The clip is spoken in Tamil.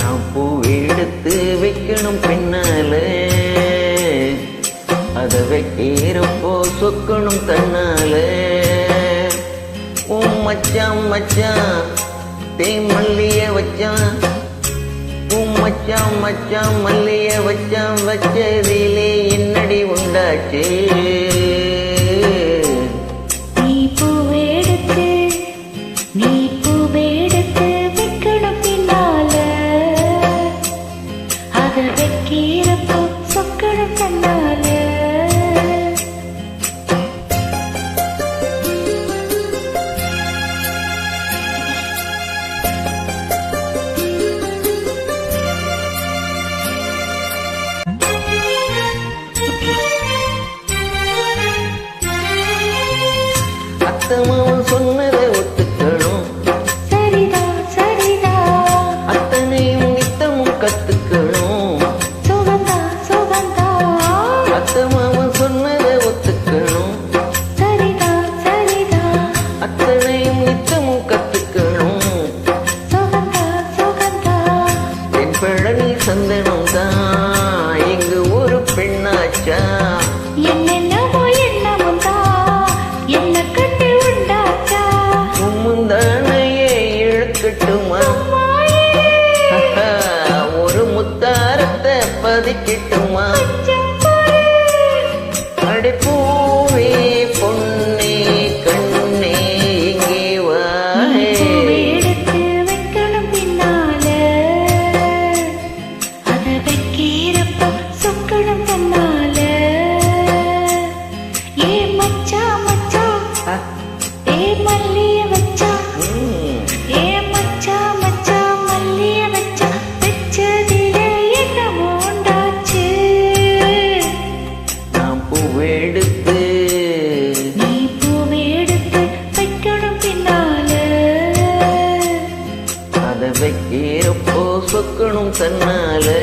நான் பூ எடுத்து வைக்கணும் பின்னாலே. அதை வைக்கிறப்போ சொக்கணும் தன்னாலே. ஓ மச்சான் மச்சான் தே மல்லிய வச்சான் உன் மச்சான் மச்சான் மல்லிய வச்சான் வச்சதிலே என்னடி உண்டாச்சு? அத வைக்கிறப்போ சொக்கணும் தன்னால அத்தமாவன் சொன்னதை சந்தனம் தான் இங்கு ஒரு பெண்ணாச்சா? என்னென்னமோ எண்ணமுந்தா. என்ன கண்டு உண்டாச்சா? முந்தானையே இழுக்கட்டுமா? ஒரு முத்தாரத்தை பதிக்கட்டுமா? கொஞ்சம் வைக்கிற போக்குணும் தன்னாலே.